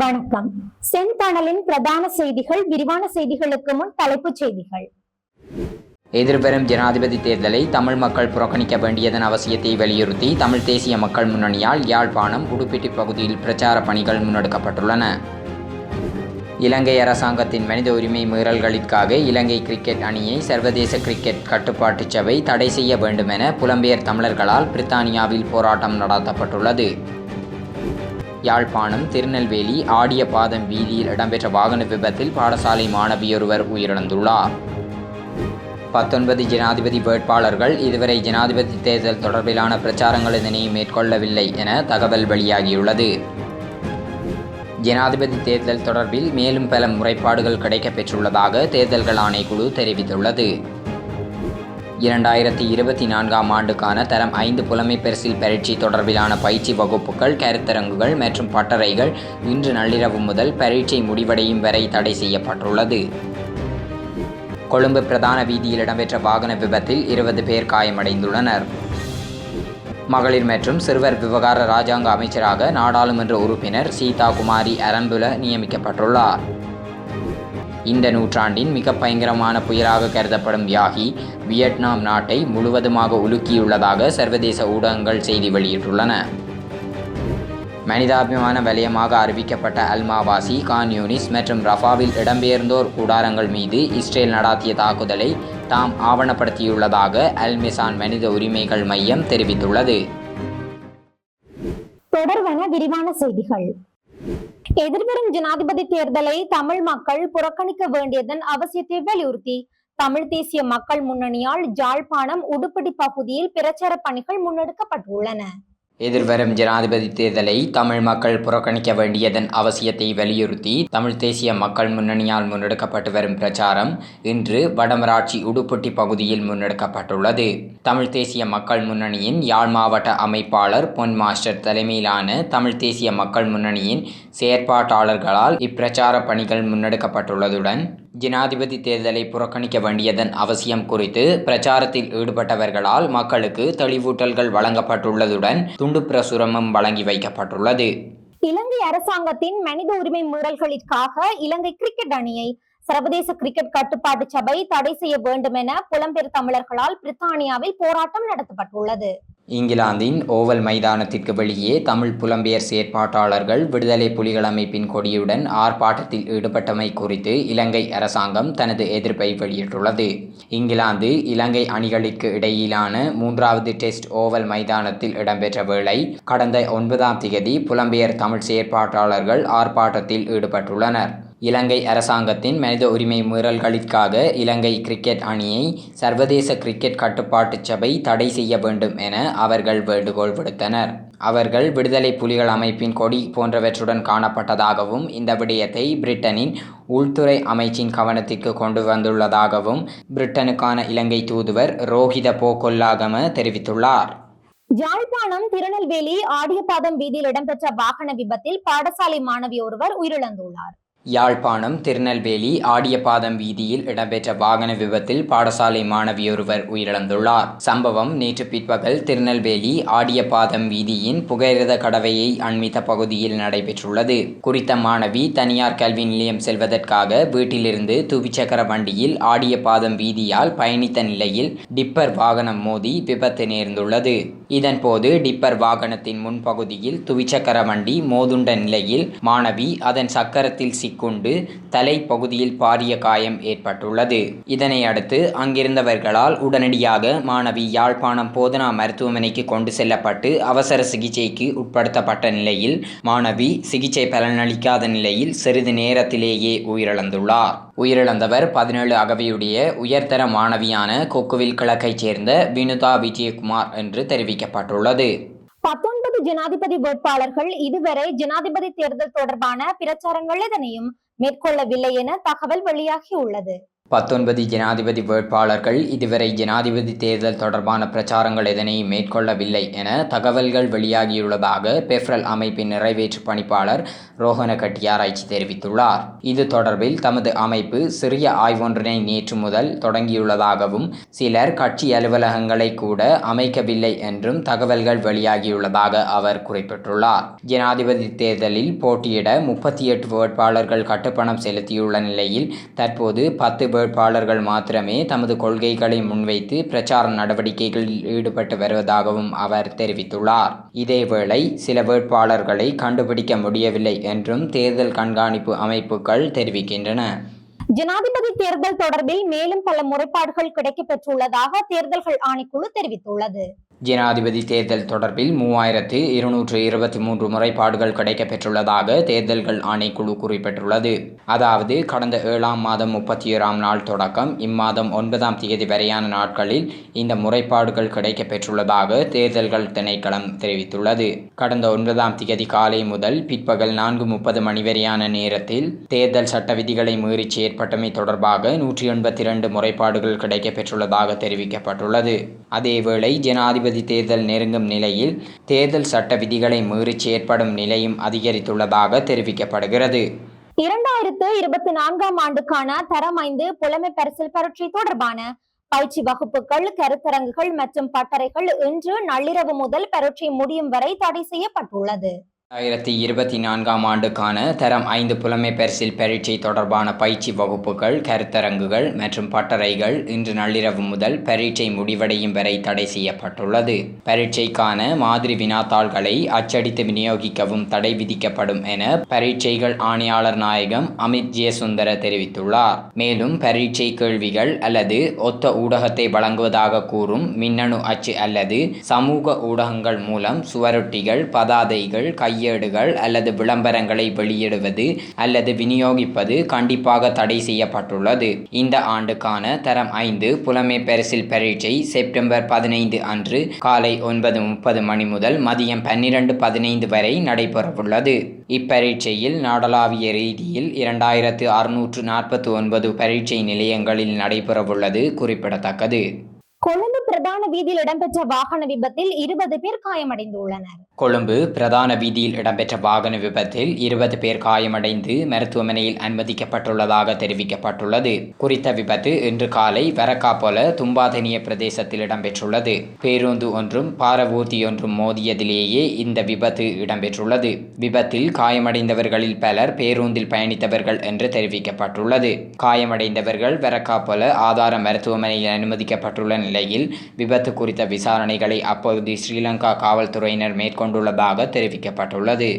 வணக்கம். செந்தணலின் பிரதான செய்திகள் விரிவான செய்திகளுக்கு முன் தலைப்புச் செய்திகள். எதிர்வரும் ஜனாதிபதி தேர்தலை தமிழ் மக்கள் புறக்கணிக்க வேண்டியதன் அவசியத்தை வலியுறுத்தி தமிழ் தேசிய மக்கள் முன்னணியால் யாழ்ப்பாணம் உடுப்பிட்டி பகுதியில் பிரச்சார பணிகள் முன்னெடுக்கப்பட்டுள்ளன. இலங்கை அரசாங்கத்தின் மனித உரிமை மீறல்களுக்காக இலங்கை கிரிக்கெட் அணியை சர்வதேச கிரிக்கெட் கட்டுப்பாட்டு சபை தடை செய்ய வேண்டுமென புலம்பெயர் தமிழர்களால் பிரித்தானியாவில் போராட்டம் நடத்தப்பட்டுள்ளது. யாழ்ப்பாணம் திருநெல்வேலி ஆடிய பாதம் வீதியில் இடம்பெற்ற வாகன விபத்தில் பாடசாலை மாணவியொருவர் உயிரிழந்துள்ளார். பத்தொன்பது ஜனாதிபதி வேட்பாளர்கள் இதுவரை ஜனாதிபதி தேர்தல் தொடர்பிலான பிரச்சாரங்கள் இதனை மேற்கொள்ளவில்லை என தகவல் வெளியாகியுள்ளது. ஜனாதிபதி தேர்தல் தொடர்பில் மேலும் பல முறைப்பாடுகள் கிடைக்கப் பெற்றுள்ளதாக தேர்தல்கள் ஆணைக்குழு தெரிவித்துள்ளது. இரண்டாயிரத்தி இருபத்தி நான்காம் ஆண்டுக்கான தரம் ஐந்து புலமை பரிசில் பரீட்சை தொடர்பிலான பயிற்சி வகுப்புகள் கருத்தரங்குகள் மற்றும் பட்டறைகள் இன்று நள்ளிரவு முதல் பரீட்சை முடிவடையும் வரை தடை செய்யப்பட்டுள்ளது. கொழும்பு பிரதான வீதியில் இடம்பெற்ற வாகன விபத்தில் இருபது பேர் காயமடைந்துள்ளனர். மகளிர் மற்றும் சிறுவர் விவகார ராஜாங்க அமைச்சராக நாடாளுமன்ற உறுப்பினர் சீதா குமாரி அரம்புல நியமிக்கப்பட்டுள்ளார். இந்த நூற்றாண்டின் மிக பயங்கரமான புயலாக கருதப்படும் யாகி வியட்நாம் நாட்டை முழுவதுமாக உலுக்கியுள்ளதாக சர்வதேச ஊடகங்கள் செய்தி வெளியிட்டுள்ளன. மனிதாபிமான வலயமாக அறிவிக்கப்பட்ட அல்மாவாசி கான் யூனிஸ் மற்றும் ரஃபாவில் இடம்பெயர்ந்தோர் கூடாரங்கள் மீது இஸ்ரேல் நடாத்திய தாக்குதலை தாம் ஆவணப்படுத்தியுள்ளதாக அல்மிசான் மனித உரிமைகள் மையம் தெரிவித்துள்ளது. தொடர்வன விரிவான செய்திகள். எதிர்வரும் ஜனாதிபதி தேர்தலை தமிழ் மக்கள் புறக்கணிக்க வேண்டியதன் அவசியத்தை வலியுறுத்தி தமிழ் தேசிய மக்கள் முன்னணியால் ஜாழ்ப்பாணம் உடுப்படி பகுதியில் பிரச்சார பணிகள் முன்னெடுக்கப்பட்டுள்ளன. எதிர்வரும் ஜனாதிபதி தேர்தலை தமிழ் மக்கள் புறக்கணிக்க வேண்டியதன் அவசியத்தை வலியுறுத்தி தமிழ் தேசிய மக்கள் முன்னணியால் முன்னெடுக்கப்பட்டு வரும் பிரச்சாரம் இன்று வடமராட்சி உடுப்பட்டி பகுதியில் முன்னெடுக்கப்பட்டுள்ளது. தமிழ் தேசிய மக்கள் முன்னணியின் யாழ் மாவட்ட அமைப்பாளர் பொன் மாஸ்டர் தலைமையிலான தமிழ் தேசிய மக்கள் முன்னணியின் செயற்பாட்டாளர்களால் இப்பிரச்சார பணிகள் முன்னெடுக்கப்பட்டுள்ளதுடன் ஜனாதிபதி தேர்தலை புறக்கணிக்க வேண்டியதன் அவசியம் குறித்து பிரச்சாரத்தில் ஈடுபட்டவர்களால் மக்களுக்கு தெளிவூட்டல்கள் வழங்கப்பட்டுள்ளதுடன் துண்டு பிரசுரமும் வழங்கி வைக்கப்பட்டுள்ளது. இலங்கை அரசாங்கத்தின் மனித உரிமை மீறல்களிற்காக இலங்கை கிரிக்கெட் அணியை சர்வதேச கிரிக்கெட் கட்டுப்பாட்டு சபை தடை செய்ய வேண்டும் என புலம்பெயர் தமிழர்களால் பிரித்தானியாவில் போராட்டம் நடத்தப்பட்டுள்ளது. இங்கிலாந்தின் ஓவல் மைதானத்திற்கு வெளியே தமிழ் புலம்பெயர் செயற்பாட்டாளர்கள் விடுதலை புலிகள் அமைப்பின் கொடியுடன் ஆர்ப்பாட்டத்தில் ஈடுபட்டமை குறித்து இலங்கை அரசாங்கம் தனது எதிர்ப்பை வெளியிட்டுள்ளது. இங்கிலாந்து இலங்கை அணிகளுக்கு இடையிலான மூன்றாவது டெஸ்ட் ஓவல் மைதானத்தில் இடம்பெற்ற வேளை கடந்த ஒன்பதாம் திகதி புலம்பெயர் தமிழ் செயற்பாட்டாளர்கள் ஆர்ப்பாட்டத்தில் ஈடுபட்டுள்ளனர். இலங்கை அரசாங்கத்தின் மனித உரிமை மீறல்களிற்காக இலங்கை கிரிக்கெட் அணியை சர்வதேச கிரிக்கெட் கட்டுப்பாட்டு சபை தடை செய்ய வேண்டும் என அவர்கள் வேண்டுகோள் விடுத்தனர். அவர்கள் விடுதலை புலிகள் அமைப்பின் கொடி போன்றவற்றுடன் காணப்பட்டதாகவும் இந்த விடயத்தை பிரிட்டனின் உள்துறை அமைச்சின் கவனத்திற்கு கொண்டு வந்துள்ளதாகவும் பிரிட்டனுக்கான இலங்கை தூதுவர் ரோஹித போகொல்லாகம தெரிவித்துள்ளார். யாழ்ப்பாணம் திருநெல்வேலி ஆடியபாதம் வீதியில் இடம்பெற்ற வாகன விபத்தில் பாடசாலை மாணவி ஒருவர் உயிரிழந்துள்ளார். யாழ்ப்பாணம் திருநெல்வேலி ஆடியபாதம் வீதியில் இடம்பெற்ற வாகன விபத்தில் பாடசாலை மாணவியொருவர் உயிரிழந்துள்ளார். சம்பவம் நேற்று பிற்பகல் திருநெல்வேலி ஆடியபாதம் வீதியின் புகையிரத கடவையை அண்மித்த பகுதியில் நடைபெற்றுள்ளது. குறித்த மாணவி தனியார் கல்வி நிலையம் செல்வதற்காக வீட்டிலிருந்து துவிச்சக்கர வண்டியில் ஆடியபாதம் வீதியால் பயணித்த நிலையில் டிப்பர் வாகனம் மோதி விபத்து நேர்ந்துள்ளது. இதன்போது டிப்பர் வாகனத்தின் முன்பகுதியில் துவிச்சக்கர வண்டி மோதுண்ட நிலையில் மாணவி அதன் சக்கரத்தில் கொண்டு தலை பகுதியில் பாரிய காயம் ஏற்பட்டுள்ளது. இதனை அடுத்து அங்கிருந்தவர்களால் உடனடியாக மாணவி யாழ்ப்பாணம் போதனா மருத்துவமனைக்கு கொண்டு செல்லப்பட்டு அவசர சிகிச்சைக்கு உட்படுத்தப்பட்ட நிலையில் மாணவி சிகிச்சை பலனளிக்காத நிலையில் சிறிது நேரத்திலேயே உயிரிழந்துள்ளார். உயிரிழந்தவர் பதினேழு அகவையுடைய உயர்தர மாணவியான கொக்குவில் கிழக்கைச் சேர்ந்த வினுதா விஜயகுமார் என்று தெரிவிக்கப்பட்டுள்ளது. பத்தொன்பது ஜனாதிபதி வேட்பாளர்கள் இதுவரை ஜனாதிபதி தேர்தல் தொடர்பான பிரச்சாரங்கள் எதனையும் மேற்கொள்ளவில்லை என தகவல் வெளியாகி உள்ளது. பத்தொன்பது ஜனாதிபதி வேட்பாளர்கள் இதுவரை ஜனாதிபதி தேர்தல் தொடர்பான பிரச்சாரங்கள் எதனையும் மேற்கொள்ளவில்லை என தகவல்கள் வெளியாகியுள்ளதாக பெஃப்ரல் அமைப்பின் நிறைவேற்று பணிப்பாளர் ரோஹன கட்டியாராய்ச்சி தெரிவித்துள்ளார். இது தொடர்பில் தமது அமைப்பு சிறிய ஆய்வொன்றினை நேற்று முதல் தொடங்கியுள்ளதாகவும் சிலர் கட்சி அலுவலகங்களை கூட அமைக்கவில்லை என்றும் தகவல்கள் வெளியாகியுள்ளதாக அவர் குறிப்பிட்டுள்ளார். ஜனாதிபதி தேர்தலில் போட்டியிட முப்பத்தி எட்டு வேட்பாளர்கள் கட்டுப்பணம் செலுத்தியுள்ள நிலையில் தற்போது பத்து வேட்பாளர்கள் மாத்திரமே தமது கொள்கைகளை முன்வைத்து பிரச்சார நடவடிக்கைகளில் ஈடுபட்டு வருவதாகவும் அவர் தெரிவித்துள்ளார். இதேவேளை சில வேட்பாளர்களை கண்டுபிடிக்க முடியவில்லை என்றும் தேர்தல் கண்காணிப்பு அமைப்புகள் தெரிவிக்கின்றன. ஜனாதிபதி தேர்தல் தொடர்பில் மேலும் பல முறைப்பாடுகள் கிடைக்கப்பெற்றுள்ளதாக தேர்தல்கள் ஆணைக்குழு தெரிவித்துள்ளது. ஜனாதிபதி தேர்தல் தொடர்பில் மூவாயிரத்து இருநூற்று இருபத்தி மூன்று முறைப்பாடுகள் கிடைக்கப்பெற்றுள்ளதாக தேர்தல்கள் ஆணைக்குழு குறிப்பிட்டுள்ளது. அதாவது கடந்த ஏழாம் மாதம் முப்பத்தி ஏழாம் நாள் தொடக்கம் இம்மாதம் ஒன்பதாம் தேதி வரையான நாட்களில் இந்த முறைப்பாடுகள் கிடைக்கப்பெற்றுள்ளதாக தேர்தல்கள் திணைக்களம் தெரிவித்துள்ளது. கடந்த ஒன்பதாம் தேதி காலை முதல் பிற்பகல் நான்கு முப்பது மணி வரையான நேரத்தில் தேர்தல் சட்ட விதிகளை மீறி செயற்பட்டமை தொடர்பாக நூற்றி எண்பத்தி இரண்டு முறைப்பாடுகள் கிடைக்கப்பெற்றுள்ளதாக தெரிவிக்கப்பட்டுள்ளது. அதேவேளை ஜனாதிபதி ஜனாதிபதி தேர்தல் நெருங்கும் நிலையில் தேர்தல் சட்ட விதிகளை மீறி செயற்படும் நிலையும் அதிகரித்துள்ளதாக தெரிவிக்கப்படுகிறது. இரண்டாயிரத்து இருபத்தி நான்காம் ஆண்டுக்கான தரம் ஐந்து புலமை பரிசில் பரீட்சை தொடர்பான பயிற்சி வகுப்புகள் கருத்தரங்குகள் மற்றும் பட்டறைகள் இன்று நள்ளிரவு முதல் பரீட்சை முடியும் வரை தடை செய்யப்பட்டுள்ளது. ரெண்டாயிரத்தி இருபத்தி நான்காம் ஆண்டுக்கான தரம் ஐந்து புலமை பரிசில் பரீட்சை தொடர்பான பயிற்சி வகுப்புகள் கருத்தரங்குகள் மற்றும் பட்டறைகள் இன்று நள்ளிரவு முதல் பரீட்சை முடிவடையும் வரை தடை செய்யப்பட்டுள்ளது. பரீட்சைக்கான மாதிரி வினாத்தாள்களை அச்சடித்து விநியோகிக்கவும் தடை விதிக்கப்படும் என பரீட்சைகள் ஆணையாளர் நாயகம் அமித் ஜெயசுந்தர தெரிவித்துள்ளார். மேலும் பரீட்சை கேள்விகள் அல்லது ஒத்த ஊடகத்தை வழங்குவதாக கூறும் மின்னணு அச்சு அல்லது சமூக ஊடகங்கள் மூலம் சுவரொட்டிகள் பதாதைகள் கையேடுகள் அல்லது விளம்பரங்களை வெளியிடுவது அல்லது விநியோகிப்பது கண்டிப்பாக தடை செய்யப்பட்டுள்ளது. இந்த ஆண்டுக்கான தரம் ஐந்து புலமை பரிசில் பரீட்சை செப்டம்பர் பதினைந்து அன்று காலை ஒன்பது முப்பது மணி முதல் மதியம் பன்னிரண்டு பதினைந்து வரை நடைபெறவுள்ளது. இப்பரீட்சையில் நாடளாவிய ரீதியில் இரண்டாயிரத்து அறுநூற்று நாற்பத்தி ஒன்பது பரீட்சை நிலையங்களில் நடைபெறவுள்ளது குறிப்பிடத்தக்கது. கொழும்பு பிரதான வீதியில் இடம்பெற்ற வாகன விபத்தில் இருபது பேர் காயமடைந்துள்ளனர். கொழும்பு பிரதான வீதியில் இடம்பெற்ற வாகன விபத்தில் இருபது பேர் காயமடைந்து மருத்துவமனையில் அனுமதிக்கப்பட்டுள்ளதாக தெரிவிக்கப்பட்டுள்ளது. குறித்த விபத்து இன்று காலை வரக்காப்பொல தும்பாதனிய பிரதேசத்தில் இடம்பெற்றுள்ளது. பேருந்து ஒன்றும் பாரவூர்த்தி ஒன்றும் மோதியதிலேயே இந்த விபத்து இடம்பெற்றுள்ளது. விபத்தில் காயமடைந்தவர்களில் பலர் பேருந்தில் பயணித்தவர்கள் என்று தெரிவிக்கப்பட்டுள்ளது. காயமடைந்தவர்கள் வரக்காப்பொல ஆதார மருத்துவமனையில் அனுமதிக்கப்பட்டுள்ள நிலையில் விபத்து குறித்த விசாரணைகளை அப்போது ஸ்ரீலங்கா காவல்துறையினர் மேற்கொண்டுள்ளதாக தெரிவிக்கப்பட்டுள்ளது.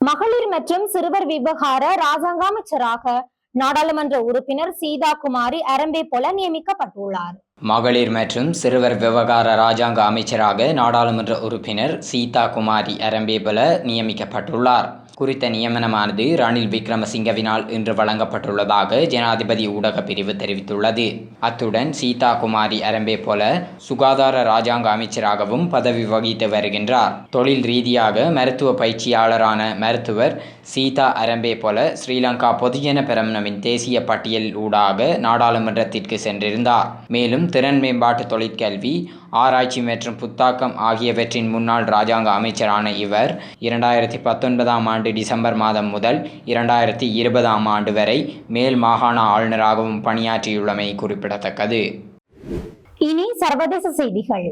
மகளிர் மற்றும் சிறுவர் விவகார ராஜாங்க அமைச்சராக நாடாளுமன்ற உறுப்பினர் சீதா குமாரி அரம்பே போல நியமிக்கப்பட்டுள்ளார். மகளிர் மற்றும் சிறுவர் விவகார ராஜாங்க அமைச்சராக நாடாளுமன்ற உறுப்பினர் சீதா குமாரி அரம்பேபல நியமிக்கப்பட்டுள்ளார். குறித்த நியமனமானது ரணில் விக்ரமசிங்கவினால் இன்று வழங்கப்பட்டுள்ளதாக ஜனாதிபதி ஊடக பிரிவு தெரிவித்துள்ளது. அத்துடன் சீதா குமாரி அரம்பே போல சுகாதார ராஜாங்க அமைச்சராகவும் பதவி வகித்து வருகின்றார். தொழில் ரீதியாக மருத்துவ பயிற்சியாளரான மருத்துவர் சீதா அரம்பே போல ஸ்ரீலங்கா பொதுஜன பெரம்னவின் தேசிய பட்டியல் ஊடாக நாடாளுமன்றத்திற்கு சென்றிருந்தார். மேலும் திறன் மேம்பாட்டு தொழிற்கல்வி ஆராய்ச்சி மற்றும் புத்தாக்கம் ஆகியவற்றின் முன்னாள் ராஜாங்க அமைச்சரான இவர் இரண்டாயிரத்தி பத்தொன்பதாம் ஆண்டு ஆண்டு டிசம்பர் மாதம் முதல் இரண்டாயிரத்தி இருபதாம் ஆண்டு வரை மேல் மாகாண ஆளுநராகவும் பணியாற்றியுள்ளமை குறிப்பிடத்தக்கது. இனி சர்வதேச செய்திகள்.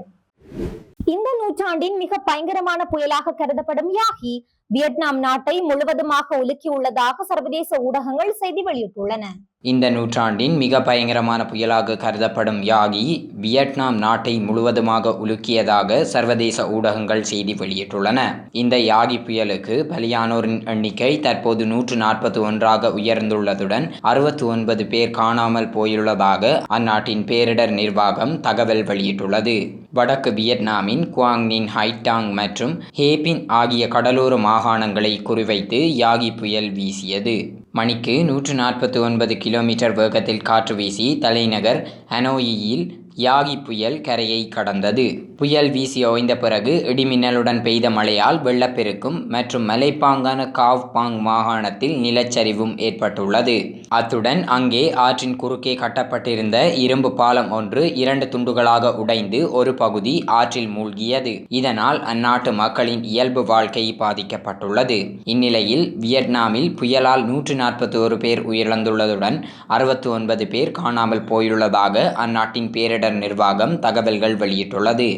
இந்த நூற்றாண்டின் மிக பயங்கரமான புயலாக கருதப்படும் யாகி வியட்நாம் நாட்டை முழுவதுமாக உலுக்கியுள்ளதாக சர்வதேச ஊடகங்கள் செய்தி வெளியிட்டுள்ளன. இந்த நூற்றாண்டின் மிக பயங்கரமான புயலாக கருதப்படும் யாகி வியட்நாம் நாட்டை முழுவதுமாக உலுக்கியதாக சர்வதேச ஊடகங்கள் செய்தி வெளியிட்டுள்ளன. இந்த யாகி புயலுக்கு பலியானோரின் எண்ணிக்கை தற்போது நூற்று நாற்பத்தி ஒன்றாக உயர்ந்துள்ளதுடன் அறுபத்தி ஒன்பது பேர் காணாமல் போயுள்ளதாக அந்நாட்டின் பேரிடர் நிர்வாகம் தகவல் வெளியிட்டுள்ளது. வடக்கு வியட்நாமின் குவாங்னின் ஹைடாங் மற்றும் ஹேபின் ஆகிய கடலோர மாகாணங்களை குறிவைத்து யாகி புயல் வீசியது. மணிக்கு நூற்று நாற்பத்தி ஒன்பது கிலோமீட்டர் வேகத்தில் காற்று வீசி தலைநகர் ஹனோயியில் யாகி புயல் கரையை கடந்தது. புயல் வீசி ஓய்ந்த பிறகு இடிமின்னலுடன் பெய்த மழையால் வெள்ளப்பெருக்கும் மற்றும் மலைப்பாங்கான காவ் பாங் மாகாணத்தில் நிலச்சரிவும் ஏற்பட்டுள்ளது. அத்துடன் அங்கே ஆற்றின் குறுக்கே கட்டப்பட்டிருந்த இரும்பு பாலம் ஒன்று இரண்டு துண்டுகளாக உடைந்து ஒரு பகுதி ஆற்றில் மூழ்கியது. இதனால் அந்நாட்டு மக்களின் இயல்பு வாழ்க்கை பாதிக்கப்பட்டுள்ளது. இந்நிலையில் வியட்நாமில் புயலால் நூற்று நாற்பத்தி ஒரு பேர் உயிரிழந்துள்ளதுடன் அறுபத்தி ஒன்பது பேர் காணாமல் போயுள்ளதாக அந்நாட்டின் பேரிடர் நிர்வாகம் தகவல்கள் வெளியிட்டுள்ளது.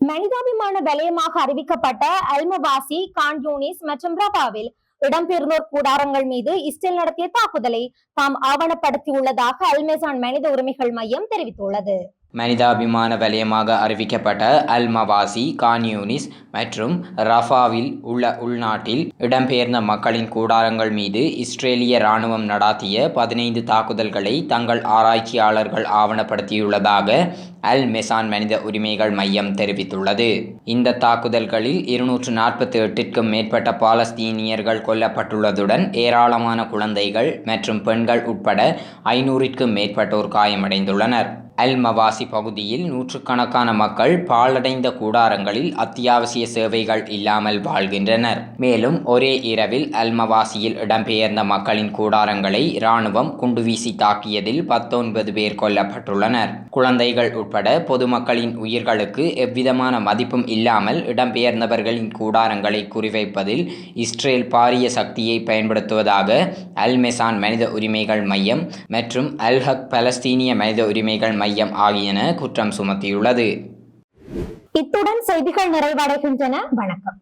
மனிதாபிமான வலயமாக அறிவிக்கப்பட்ட அல்மபாசி கான்யூனிஸ் மற்றும் ரபாவில் இடம்பெயர்ந்தோர் கூடாரங்கள் மீது இஸ்ரேல் நடத்திய தாக்குதலை தாம் ஆவணப்படுத்தியுள்ளதாக அல்மேசான் மனித உரிமைகள் மையம் தெரிவித்துள்ளது. மனிதாபிமான வலயமாக அறிவிக்கப்பட்ட அல் மவாசி கான்யூனிஸ் மற்றும் ரஃபாவில் உள்ள உள்நாட்டில் இடம்பெயர்ந்த மக்களின் கூடாரங்கள் மீது இஸ்ரேலிய இராணுவம் நடாத்திய பதினைந்து தாக்குதல்களை தங்கள் ஆராய்ச்சியாளர்கள் ஆவணப்படுத்தியுள்ளதாக அல் மெசான் மனித உரிமைகள் மையம் தெரிவித்துள்ளது. இந்த தாக்குதல்களில் இருநூற்று நாற்பத்தி எட்டிற்கும் மேற்பட்ட பாலஸ்தீனியர்கள் கொல்லப்பட்டுள்ளதுடன் ஏராளமான குழந்தைகள் மற்றும் பெண்கள் உட்பட ஐநூறிற்கும் மேற்பட்டோர் காயமடைந்துள்ளனர். அல் மவாசி பகுதியில் நூற்றுக்கணக்கான மக்கள் பாழடைந்த கூடாரங்களில் அத்தியாவசிய சேவைகள் இல்லாமல் வாழ்கின்றனர். மேலும் ஒரே இரவில் அல் மவாசியில் இடம்பெயர்ந்த மக்களின் கூடாரங்களை இராணுவம் குண்டுவீசி தாக்கியதில் பத்தொன்பது பேர் கொல்லப்பட்டுள்ளனர். குழந்தைகள் உட்பட உட்பட பொதுமக்களின் உயிர்களுக்கு எவ்விதமான மதிப்பும் இல்லாமல் இடம்பெயர்ந்தவர்களின் கூடாரங்களை குறிவைப்பதில் இஸ்ரேல் பாரிய சக்தியை பயன்படுத்துவதாக அல் மெசான் மனித உரிமைகள் மையம் மற்றும் அல்ஹக் பலஸ்தீனிய மனித உரிமைகள் மையம் ஆகியன குற்றம் சுமத்தியுள்ளது. இத்துடன் செய்திகள் நிறைவடைகின்றன. வணக்கம்.